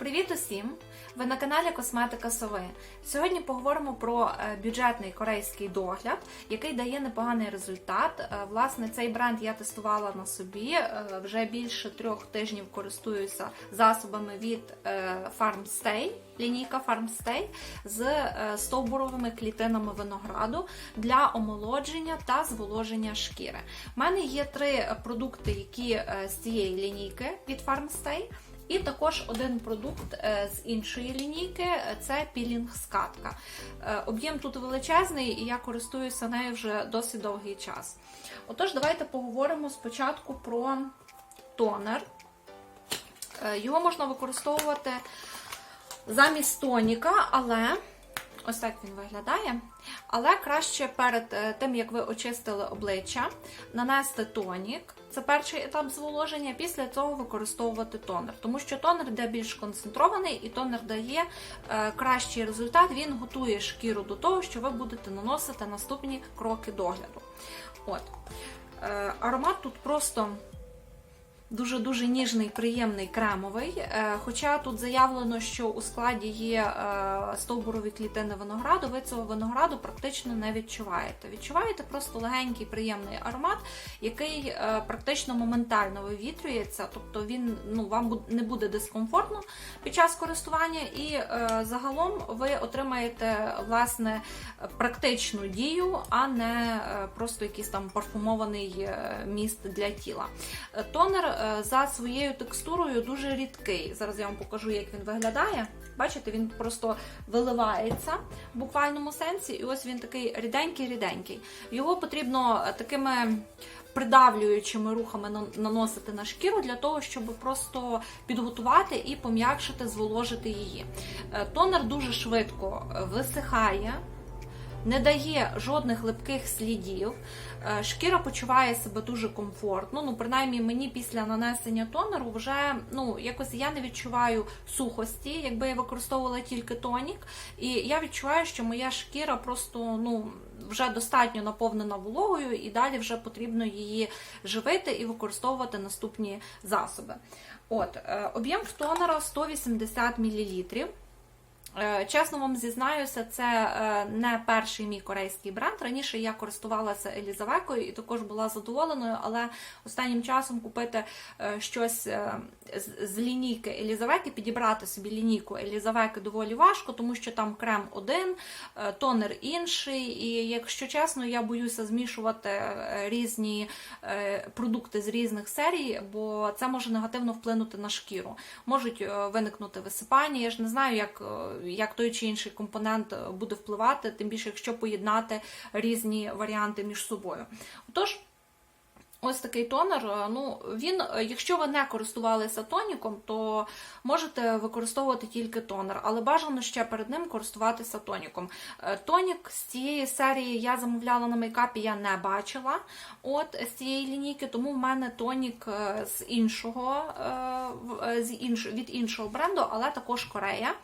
Привіт усім! Ви на каналі Косметика Сови. Сьогодні поговоримо про е, бюджетний корейський догляд, який дає непоганий результат. Е, Власне, цей бренд я тестувала на собі. Е, Вже більше трьох тижнів користуюся засобами від Farmstay, лінійка Farmstay з стовбуровими клітинами винограду для омолодження та зволоження шкіри. У мене є три продукти, які з цієї лінійки від Farmstay. І також один продукт е, з іншої лінійки це пілінг-скатка. Е, Об'єм тут величезний, і я користуюся нею вже досить довгий час. Отож, давайте поговоримо спочатку про тонер. Е, Його можна використовувати замість тоніка, але ось так він виглядає. Але краще перед е, тим, як ви очистили обличчя, нанести тонік. Це перший етап зволоження, після цього використовувати тонер, тому що тонер йде більш концентрований і тонер дає е, кращий результат. Він готує шкіру до того, що ви будете наносити наступні кроки догляду. От. Е, аромат тут просто дуже-дуже ніжний, приємний, кремовий. Е, Хоча тут заявлено, що у складі є е, стовбурові клітини винограду, ви цього винограду практично не відчуваєте. Відчуваєте просто легенький, приємний аромат, який е, практично моментально вивітрюється, тобто він ну, вам не буде дискомфортно під час користування, і загалом ви отримаєте власне практичну дію, а не просто якийсь там парфумований міст для тіла. Тонер за своєю текстурою дуже рідкий. Зараз я вам покажу, як він виглядає. Бачите, він просто виливається в буквальному сенсі, і ось він такий ріденький-ріденький. Його потрібно е, такими придавлюючими рухами наносити на шкіру для того, щоб просто підготувати і пом'якшити, зволожити її. Е, Тонер дуже швидко е, висихає не дає жодних липких слідів. Е, Шкіра почуває себе дуже комфортно. Ну, принаймні, мені після нанесення тонеру вже ну якось я не відчуваю сухості, якби я використовувала тільки тонік. І я відчуваю, що моя шкіра просто ну вже достатньо наповнена вологою, і далі вже потрібно її живити і використовувати наступні засоби. От е, об'єм тонера 180 мл. Е, Чесно вам зізнаюся, це е, не перший мій корейський бренд. Раніше я користувалася Елізавекою і також була задоволеною, але останнім часом купити е, щось з- лінійки Елізавеки, підібрати собі лінійку Елізавеки доволі важко, тому що там крем один, тонер інший. І якщо чесно, я боюся змішувати різні продукти з різних серій, бо це може негативно вплинути на шкіру. Можуть виникнути висипання. Я ж не знаю, як, як той чи інший компонент е, буде впливати, тим більше, якщо поєднати різні варіанти між собою. Отож. Ось такий тонер. е, Ну він, е, якщо ви не користувалися тоніком, то можете використовувати тільки тонер, але бажано ще перед ним користуватися тоніком. Тонік з цієї серії я замовляла на мейкапі, я не бачила. От з цієї лінійки, тому в мене тонік з іншого з інш, від іншого бренду, але також Корея.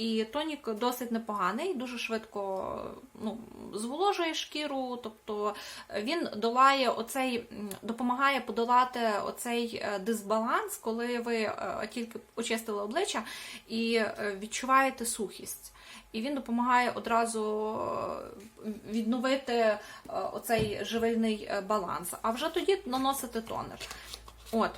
І тонік досить непоганий, дуже швидко ну, зволожує шкіру, тобто він долає оцей, допомагає подолати оцей е, дисбаланс, коли ви е, тільки очистили обличчя і е, відчуваєте сухість. І він допомагає одразу відновити оцей живильний баланс. А вже тоді наносити тонер. От.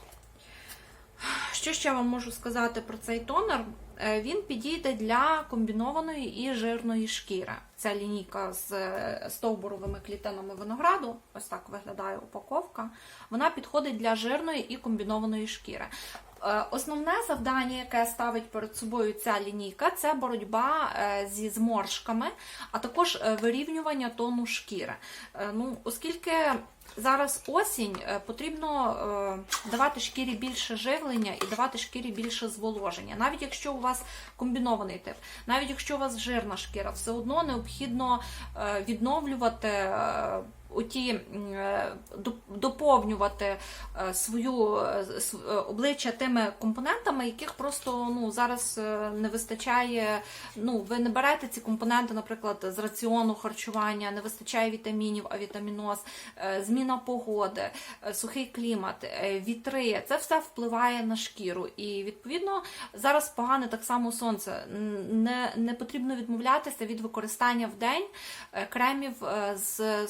Що ще вам можу сказати про цей тонер? Е, Він підійде для комбінованої і жирної шкіри. Ця лінійка з е, стовбуровими клітинами винограду, ось так виглядає упаковка. Вона підходить для жирної і комбінованої шкіри. Е, Основне завдання, яке ставить перед собою ця лінійка, це боротьба зі зморшками, а також вирівнювання тону шкіри. Ну, оскільки зараз осінь, е, потрібно е, давати шкірі більше живлення і давати шкірі більше зволоження. Навіть якщо у вас комбінований тип, навіть якщо у вас жирна шкіра, все одно необхідно е, відновлювати. Оті е, доп- доповнювати е, свою е, обличчя тими компонентами, яких просто ну зараз не вистачає. Ну, ви не берете ці компоненти, наприклад, з раціону харчування, не вистачає вітамінів, авітаміноз, е, зміна погоди, сухий клімат, вітри. Це все впливає на шкіру. І відповідно зараз погане так само сонце. Не, не потрібно відмовлятися від використання в день кремів з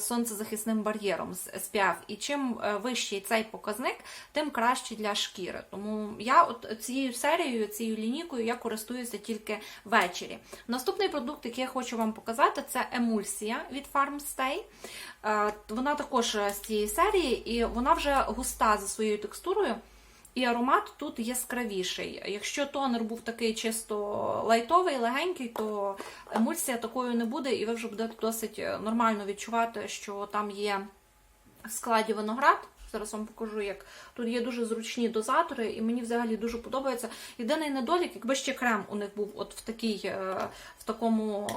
сонцезахисним бар'єром з SPF. І чим е, вищий цей показник, тим краще для шкіри. Тому я от цією серією, цією лінійкою я користуюся тільки ввечері. Наступний продукт, який я хочу вам показати, це емульсія від Farmstay. Е, Вона також з цієї серії, і вона вже густа за своєю текстурою. І аромат тут яскравіший. Якщо тонер був такий чисто лайтовий, легенький, то емульсія такою не буде, і ви вже будете досить нормально відчувати, що там є в складі виноград. Зараз вам покажу, як тут є дуже зручні дозатори, і мені взагалі дуже подобається. Єдиний недолік, якби ще крем у них був от в такій, е, в такому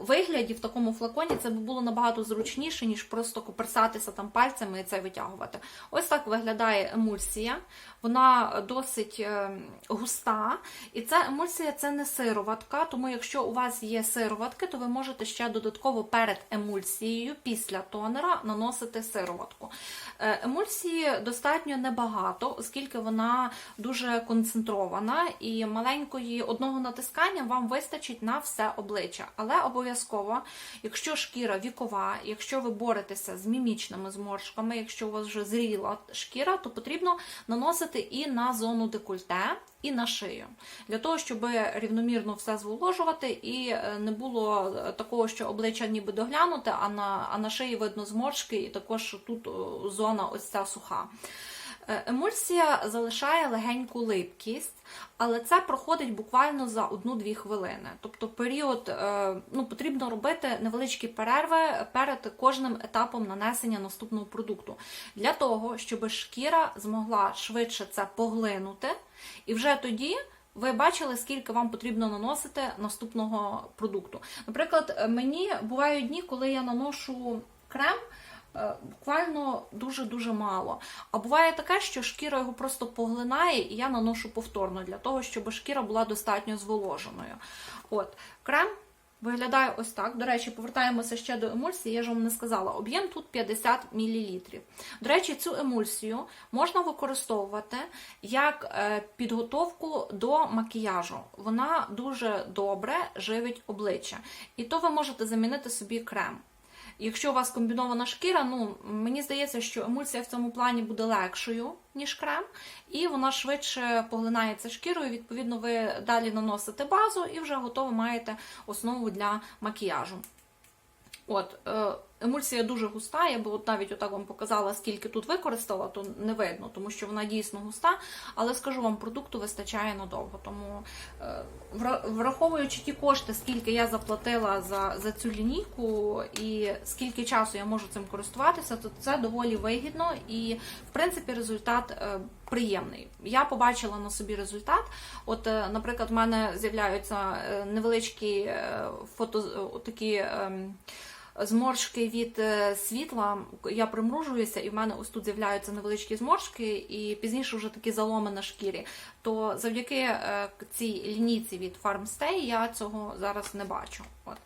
вигляді, в такому флаконі, це б було набагато зручніше, ніж просто коперсатися там пальцями і це витягувати. Ось так виглядає емульсія. Вона досить е, густа. І ця емульсія це не сироватка, тому якщо у вас є сироватки, то ви можете ще додатково перед емульсією після тонера наносити сироватку. Е, Емульсії достатньо небагато, оскільки вона дуже концентрована і маленької одного натискання вам вистачить на все обличчя. Але обов'язково, якщо шкіра вікова, якщо ви боретеся з мімічними зморшками, якщо у вас вже зріла шкіра, то потрібно наносити і на зону декольте, і на шию. Для того, щоб рівномірно все зволожувати і е, не було е, такого, що обличчя ніби доглянуте, а на, а на шиї видно зморшки, і також тут зона ось ця суха. Е, Емульсія залишає легеньку липкість, але це проходить буквально за 1-2 хвилини. Тобто період е, ну, потрібно робити невеличкі перерви перед кожним етапом нанесення наступного продукту. Для того, щоб шкіра змогла швидше це поглинути, і вже тоді. Ви бачили, скільки вам потрібно наносити наступного продукту. Наприклад, мені бувають дні, коли я наношу крем буквально дуже-дуже мало. А буває таке, що шкіра його просто поглинає, і я наношу повторно для того, щоб шкіра була достатньо зволоженою. От, крем виглядає ось так. До речі, повертаємося ще до емульсії, я ж вам не сказала. Об'єм тут 50 мл. До речі, цю емульсію можна використовувати як е, підготовку до макіяжу. Вона дуже добре живить обличчя. І то ви можете замінити собі крем. Якщо у вас комбінована шкіра, ну мені здається, що емульсія в цьому плані буде легшою, ніж крем, і вона швидше поглинається шкірою. Відповідно, ви далі наносите базу і вже готово маєте основу для макіяжу. От, е, емульсія дуже густа, я би от навіть отак вам показала, скільки тут використала, то не видно, тому що вона дійсно густа, але скажу вам, продукту вистачає надовго. Тому, е, враховуючи ті кошти, скільки я заплатила за, за цю лінійку і скільки часу я можу цим користуватися, то це доволі вигідно і, в принципі, результат. е, Приємний. Я побачила на собі результат. От, е, наприклад, в мене з'являються невеличкі фото такі. Зморшки від е, світла. Я примружуюся, і в мене ось тут з'являються невеличкі зморшки, і пізніше вже такі заломи на шкірі. То завдяки е, цій лінійці від Farmstay я цього зараз не бачу. От.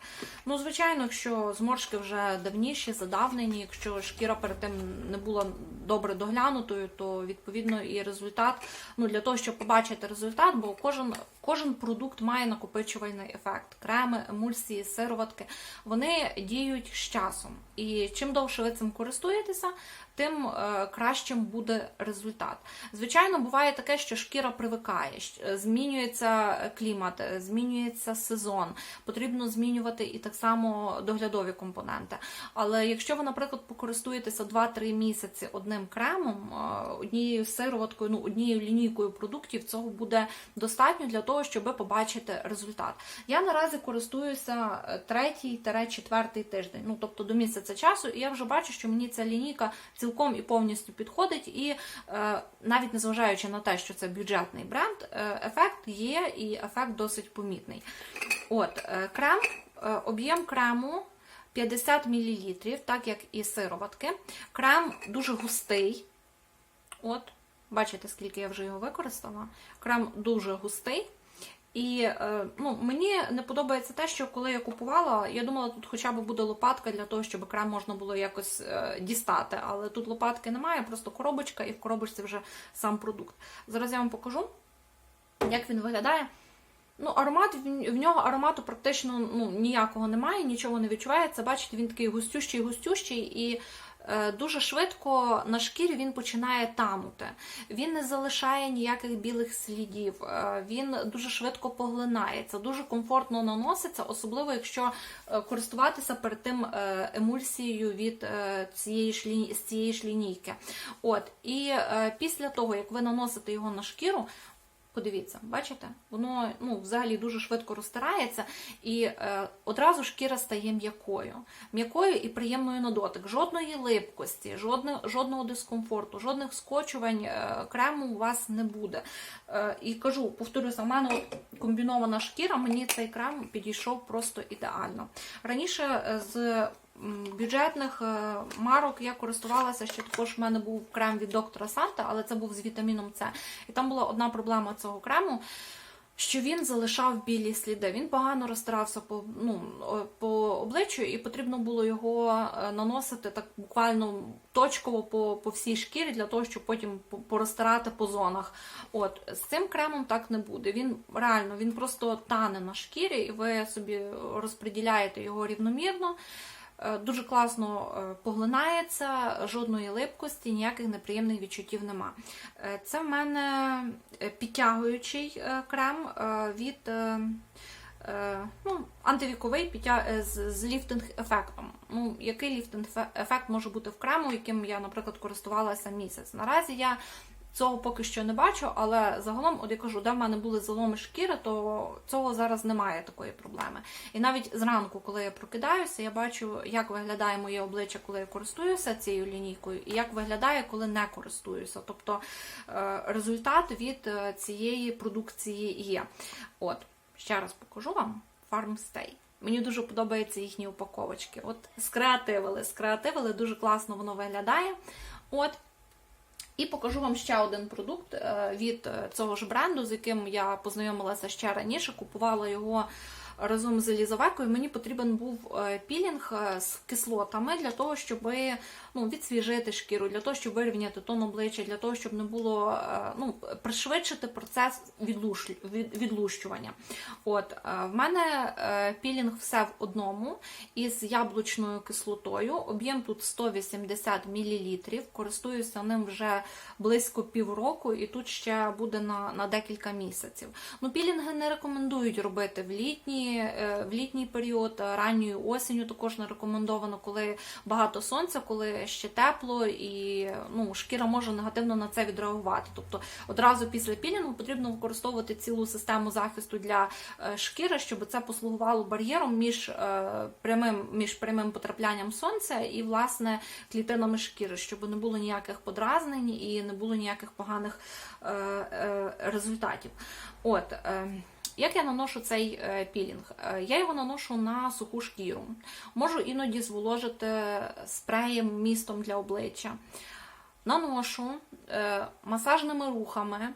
Ну, звичайно, якщо зморшки вже давніші, задавнені, якщо шкіра перед тим не була добре доглянутою, то відповідно і результат. Ну для того, щоб побачити результат, бо кожен. Кожен продукт має накопичувальний ефект. Креми, емульсії, сироватки вони діють з часом. І чим довше ви цим користуєтеся, тим е, кращим буде результат. Звичайно, буває таке, що шкіра привикає, е, змінюється клімат, е, змінюється сезон. Потрібно змінювати і так само доглядові компоненти. Але якщо ви, наприклад, покористуєтеся 2-3 місяці одним кремом, однією сироваткою, ну однією лінійкою продуктів, цього буде достатньо для того, щоб побачити результат. Я наразі користуюся третій-четвертий тиждень, ну тобто до місяця часу, і я вже бачу, що мені ця лінійка цілком і повністю підходить, і е, навіть незважаючи на те, що це бюджетний бренд, е, ефект є і ефект досить помітний. От, е, крем, об'єм крему 50 мл, так як і сироватки. Крем дуже густий. От, бачите, скільки я вже його використала. Крем дуже густий. І е, ну, мені не подобається те, що коли я купувала, я думала, тут хоча б буде лопатка для того, щоб крем можна було якось е, дістати. Але тут лопатки немає, просто коробочка, і в коробочці вже сам продукт. Зараз я вам покажу, як він виглядає. Ну, аромат в нього аромату практично ну, ніякого немає, нічого не відчувається. Бачите, він такий густющий, густющий, і дуже швидко на шкірі він починає танути. Він не залишає ніяких білих слідів, е, він дуже швидко поглинається, дуже комфортно наноситься, особливо якщо е, користуватися перед тим е, емульсією від е, цієї ж лі- з цієї ж лінійки. От, і е, після того, як ви наносите його на шкіру, Подивіться, бачите? Воно ну, взагалі дуже швидко розтирається, і е, одразу шкіра стає м'якою. М'якою і приємною на дотик. Жодної липкості, жодне, жодного дискомфорту, жодних скочувань е, крему у вас не буде. Е, і кажу, повторюся, в мене комбінована шкіра, мені цей крем підійшов просто ідеально. Раніше е, з бюджетних е, марок я користувалася ще також. в мене був крем від доктора Санта, але це був з вітаміном С. І там була одна проблема цього крему. Що він залишав білі сліди. Він погано розтирався по ну, по обличчю, і потрібно було його е, наносити так буквально точково по, по всій шкірі, для того, щоб потім по- порозтирати по зонах. От з цим кремом так не буде. Він реально він просто тане на шкірі, і ви собі розподіляєте його рівномірно. Е, Дуже класно е, поглинається, жодної липкості, ніяких неприємних відчуттів нема. Е, Це в мене підтягуючий крем від ну, антивіковий підтя- з, з ліфтинг ефектом. Ну, який ліфтинг фе- ефект може бути в крему, яким я, наприклад, користувалася місяць. Наразі я Цього поки що не бачу, але загалом, от я кажу, де в мене були заломи шкіри, то цього зараз немає такої проблеми. І навіть зранку, коли я прокидаюся, я бачу, як виглядає моє обличчя, коли я користуюся цією лінійкою, і як виглядає, коли не користуюся. Тобто е, результат від е, цієї продукції є. От, ще раз покажу вам Farmstay. Мені дуже подобаються їхні упаковочки. От скреативили, скреативили, дуже класно воно виглядає. От. І покажу вам ще один продукт е, від е, цього ж бренду, з яким я познайомилася ще раніше, купувала його разом з Елізавекою. Мені потрібен був е, пілінг е, з кислотами для того, щоб ну, відсвіжити шкіру, для того, щоб вирівняти тон обличчя, для того, щоб не було е, ну, пришвидшити процес відлущування. От, в мене пілінг все в одному із яблучною кислотою. Об'єм тут 180 мл. Користуюся ним вже близько півроку, і тут ще буде на, на декілька місяців. Ну, пілінги не рекомендують робити в літній, е, в літній період, ранньою осінню також не рекомендовано, коли багато сонця, коли ще тепло, і ну, шкіра може негативно на це відреагувати. Тобто одразу після пілінгу потрібно використовувати цілу систему захисту для е, шкіри, щоб це послугувало бар'єром між е, прямим, між прямим потраплянням сонця і власне клітинами шкіри, щоб не було ніяких подразнень і не було ніяких поганих результатів. От. Як я наношу цей е, пілінг? Е, Я його наношу на суху шкіру. Можу іноді зволожити спреєм містом для обличчя. Наношу е, масажними рухами,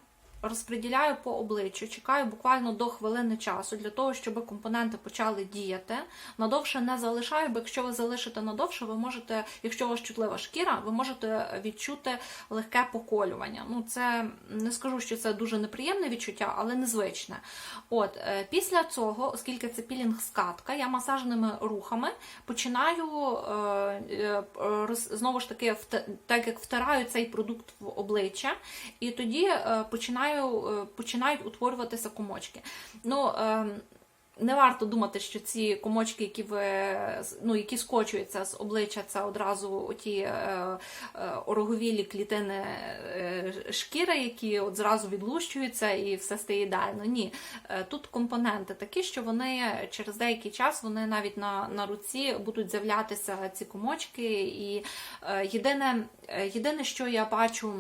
розподіляю по обличчю, чекаю буквально до хвилини часу для того, щоб компоненти почали діяти. Надовше не залишаю, бо якщо ви залишите надовше, ви можете, якщо у вас чутлива шкіра, ви можете відчути легке поколювання. Ну, це не скажу, що це дуже неприємне відчуття, але незвичне. От е, після цього, оскільки це пілінг скатка, я масажними рухами починаю е, е, знову ж таки, так як втираю цей продукт в обличчя, і тоді е, починаю, е, починають утворюватися комочки. Ну, е, не варто думати, що ці комочки, які ви ну, які скочуються з обличчя, це одразу оті е, е, ороговілі клітини е, шкіри, які от зразу відлущуються і все стає ідеально. Ні, Е, тут компоненти такі, що вони через деякий час вони навіть на, на руці будуть з'являтися ці комочки. І е, єдине, е, єдине, що я бачу.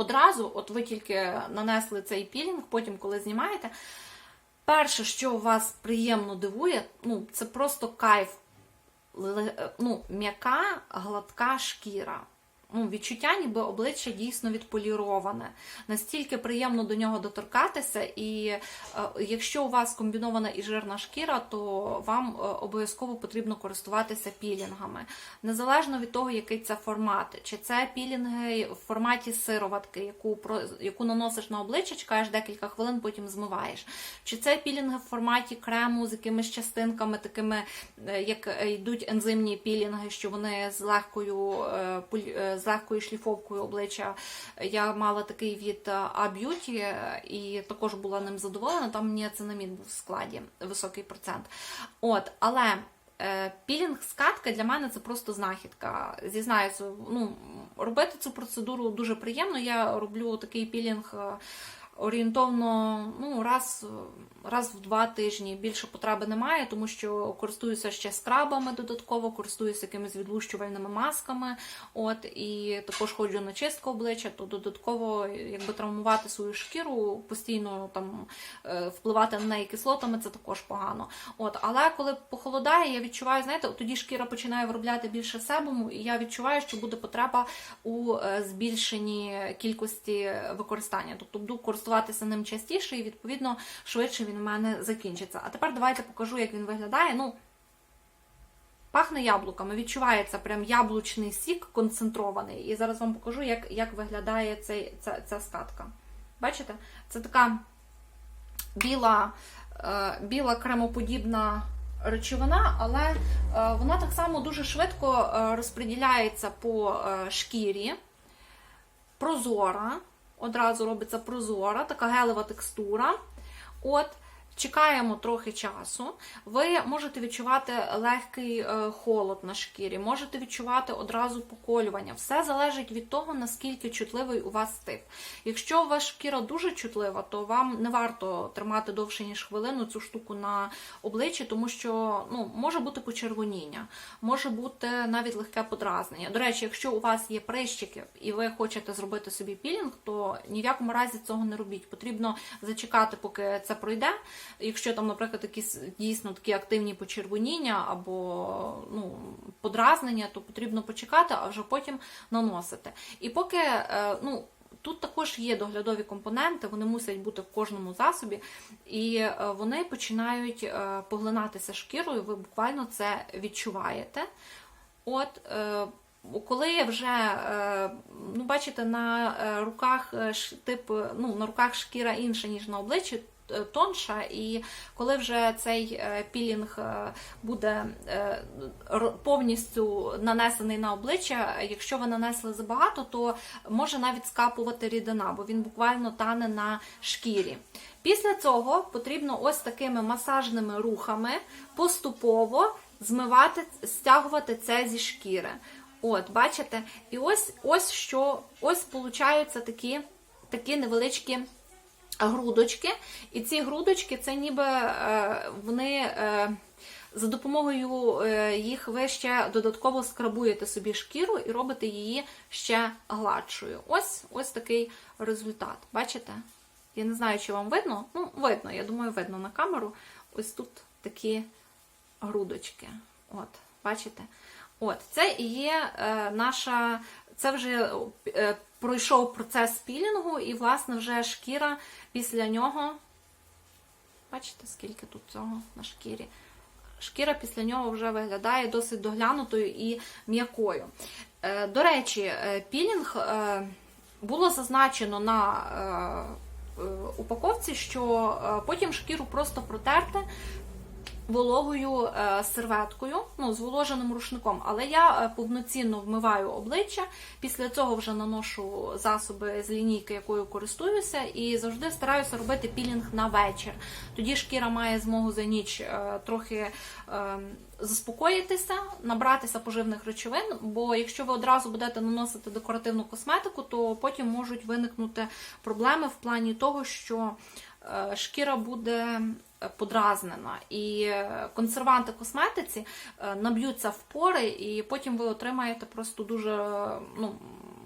Одразу, от ви тільки нанесли цей пілінг, потім, коли знімаєте, перше, що вас приємно дивує, ну, це просто кайф. е, ну, м'яка, гладка шкіра. Ну, відчуття, ніби обличчя дійсно відполіроване. Настільки приємно до нього доторкатися, і е, якщо у вас комбінована і жирна шкіра, то вам е, обов'язково потрібно користуватися пілінгами. Незалежно від того, який це формат, чи це пілінги в форматі сироватки, яку, про- яку наносиш на обличчя, чекаєш декілька хвилин, потім змиваєш. Чи це пілінги в форматі крему з якимись частинками, такими, е, як е, йдуть ензимні пілінги, що вони з легкою, е, е, з легкою шліфовкою обличчя. Я мала такий від е, A-Beauty е, і також була ним задоволена. Там ніацинамід був в складі, високий процент. От, але е, пілінг скатка для мене це просто знахідка. Зізнаюся, ну, робити цю процедуру дуже приємно. Я роблю такий пілінг. е, Орієнтовно ну, раз, раз в два тижні більше потреби немає, тому що користуюся ще скрабами додатково, користуюся якимись відлущувальними масками. От і також ходжу на чистку обличчя, то додатково якби травмувати свою шкіру, постійно там е, впливати на неї кислотами, це також погано. От, але коли похолодає, я відчуваю, знаєте, тоді шкіра починає виробляти більше себуму, і я відчуваю, що буде потреба у е, збільшенні кількості використання. Тобто буду користуватися ним частіше, і відповідно швидше він у мене закінчиться. А тепер давайте покажу, як він виглядає. Ну, Пахне яблуками, відчувається прям яблучний сік концентрований. І зараз вам покажу, як, як виглядає цей, ця, ця скатка. Бачите? Це така біла, е, біла кремоподібна речовина, але е, вона так само дуже швидко е, розподіляється по е, шкірі. Прозора, одразу робиться прозора, така гелева текстура. От, Чекаємо трохи часу. Ви можете відчувати легкий е, холод на шкірі, можете відчувати одразу поколювання. Все залежить від того, наскільки чутливий у вас тип. Якщо вас шкіра дуже чутлива, то вам не варто тримати довше ніж хвилину цю штуку на обличчі, тому що ну, може бути почервоніння, може бути навіть легке подразнення. До речі, якщо у вас є прищики і ви хочете зробити собі пілінг, то ні в якому разі цього не робіть. Потрібно зачекати, поки це пройде. Якщо там, наприклад, якісь дійсно такі активні почервоніння або ну, подразнення, то потрібно почекати, а вже потім наносити. І поки е, ну. Тут також є доглядові компоненти, вони мусять бути в кожному засобі, і е, вони починають е, поглинатися шкірою, ви буквально це відчуваєте. От, коли вже, ну, бачите, на руках тип, ну, на руках шкіра інша, ніж на обличчі, тонша, і коли вже цей е, пілінг е, буде е, повністю нанесений на обличчя, якщо ви нанесли забагато, то може навіть скапувати рідина, бо він буквально тане на шкірі. Після цього потрібно ось такими масажними рухами поступово змивати, стягувати це зі шкіри. От, бачите? І ось ось що, ось получаються такі, такі невеличкі грудочки. І ці грудочки це ніби е, вони. Е, за допомогою е, їх ви ще додатково скрабуєте собі шкіру і робите її ще гладшою. Ось ось такий результат. Бачите? Я не знаю, чи вам видно. Ну, видно, я думаю, видно на камеру. Ось тут такі грудочки. От, бачите? От, це і є наша. Це вже пройшов процес пілінгу, і, власне, вже шкіра після нього. Бачите, скільки тут цього на шкірі? Шкіра після нього вже виглядає досить доглянутою і м'якою. Е, До речі, е, пілінг е, було зазначено на упаковці, що потім шкіру просто протерти вологою е, серветкою, ну, зволоженим рушником. Але я е, повноцінно вмиваю обличчя, після цього вже наношу засоби з лінійки, якою користуюся, і завжди стараюся робити пілінг на вечір. Тоді шкіра має змогу за ніч е, трохи. Заспокоїтися, набратися поживних речовин, бо якщо ви одразу будете наносити декоративну косметику, то потім можуть виникнути проблеми в плані того, що шкіра буде подразнена, і е, консерванти косметиці е, наб'ються в пори, і потім ви отримаєте просто дуже ну,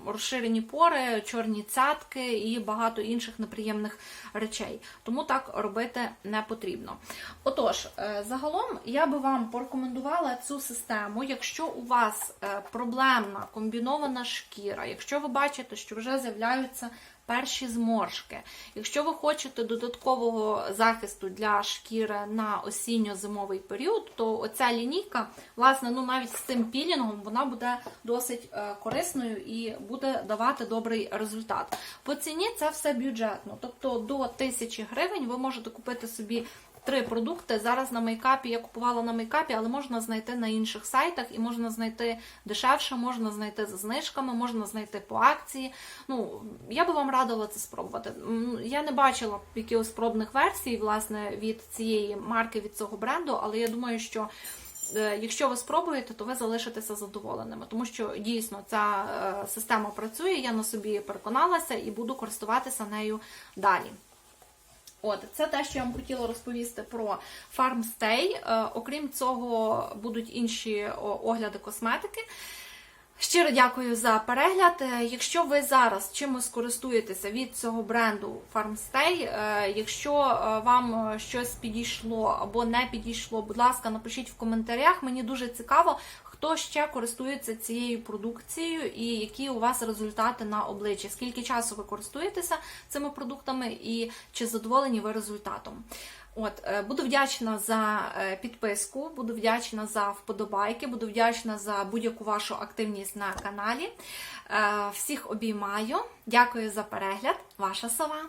розширені пори, чорні цятки і багато інших неприємних речей. Тому так робити не потрібно. Отож, е, загалом я би вам порекомендувала цю систему, якщо у вас е, проблемна комбінована шкіра, якщо ви бачите, що вже з'являються перші зморшки. Якщо ви хочете додаткового захисту для шкіри на осінньо-зимовий період, то оця лінійка, власне, ну навіть з цим пілінгом, вона буде досить е, корисною і буде давати добрий результат. По ціні це все бюджетно, тобто до 1000 гривень ви можете купити собі. Три продукти зараз на мейкапі я купувала на мейкапі, але можна знайти на інших сайтах і можна знайти дешевше, можна знайти за знижками, можна знайти по акції. Ну я би вам радила це спробувати. Я не бачила якихось пробних версій власне від цієї марки, від цього бренду, але я думаю, що. е, Якщо ви спробуєте, то ви залишитеся задоволеними, тому що дійсно ця е, система працює. Я на собі переконалася і буду користуватися нею далі. От, це те, що я вам хотіла розповісти про. Е, окрім цього, будуть інші огляди косметики. Щиро дякую за перегляд. Е, Якщо ви зараз чимось користуєтеся від цього бренду FarmStay, е, якщо е, вам щось підійшло або не підійшло, будь ласка, напишіть в коментарях. Мені дуже цікаво, хто ще користується цією продукцією і які у вас результати на обличчі. Скільки часу ви користуєтеся цими продуктами і чи задоволені ви результатом? От, е, буду вдячна за е, підписку, буду вдячна за вподобайки, буду вдячна за будь-яку вашу активність на каналі. Е, Всіх обіймаю. Дякую за перегляд. Ваша сова.